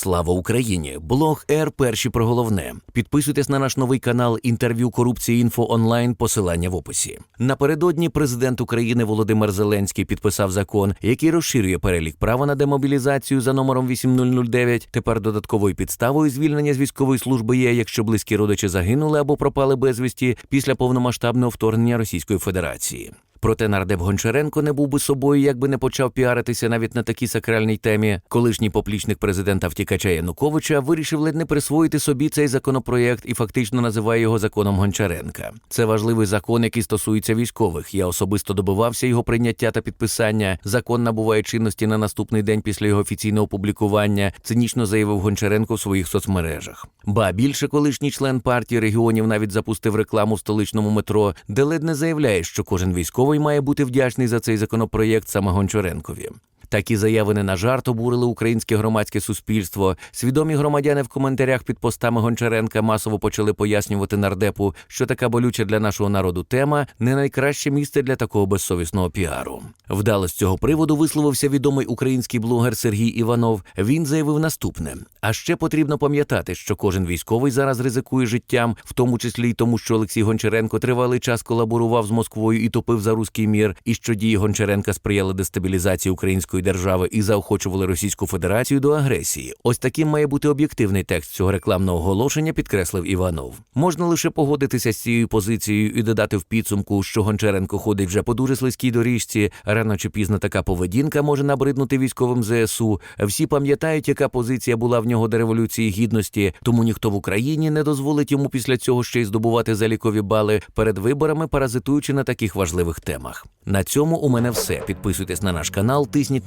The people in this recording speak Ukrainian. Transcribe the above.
Слава Україні! Блог Р. Перші про головне. Підписуйтесь на наш новий канал інтерв'ю корупції інфо онлайн. Посилання в описі. Напередодні президент України Володимир Зеленський підписав закон, який розширює перелік права на демобілізацію за номером 8009. Тепер додатковою підставою звільнення з військової служби є, якщо близькі родичі загинули або пропали безвісті після повномасштабного вторгнення Російської Федерації. Проте нардеп Гончаренко не був би собою, якби не почав піаритися навіть на такій сакральній темі. Колишній поплічник президента втікача Януковича вирішив ледь не присвоїти собі цей законопроєкт і фактично називає його законом Гончаренка. Це важливий закон, який стосується військових. Я особисто добивався його прийняття та підписання. Закон набуває чинності на наступний день після його офіційного опублікування. Цинічно заявив Гончаренко в своїх соцмережах. Ба більше колишній член партії регіонів навіть запустив рекламу в столичному метро, де ледь не заявляє, що кожен військовий має бути вдячний за цей законопроєкт саме Гончаренкові. Такі заяви не на жарт обурили українське громадське суспільство. Свідомі громадяни в коментарях під постами Гончаренка масово почали пояснювати нардепу, що така болюча для нашого народу тема не найкраще місце для такого безсовісного піару. Вдало з цього приводу висловився відомий український блогер Сергій Іванов. Він заявив наступне: а ще потрібно пам'ятати, що кожен військовий зараз ризикує життям, в тому числі й тому, що Олексій Гончаренко тривалий час колаборував з Москвою і топив за руський мір, і що дії Гончаренка сприяли дестабілізації української держави і заохочували Російську Федерацію до агресії. Ось таким має бути об'єктивний текст цього рекламного оголошення, підкреслив Іванов. Можна лише погодитися з цією позицією і додати в підсумку, що Гончаренко ходить вже по дуже слизькій доріжці. Рано чи пізно така поведінка може набриднути військовим ЗСУ. Всі пам'ятають, яка позиція була в нього до революції гідності, тому ніхто в Україні не дозволить йому після цього ще й здобувати залікові бали перед виборами, паразитуючи на таких важливих темах. На цьому у мене все. Підписуйтесь на наш канал, тисніть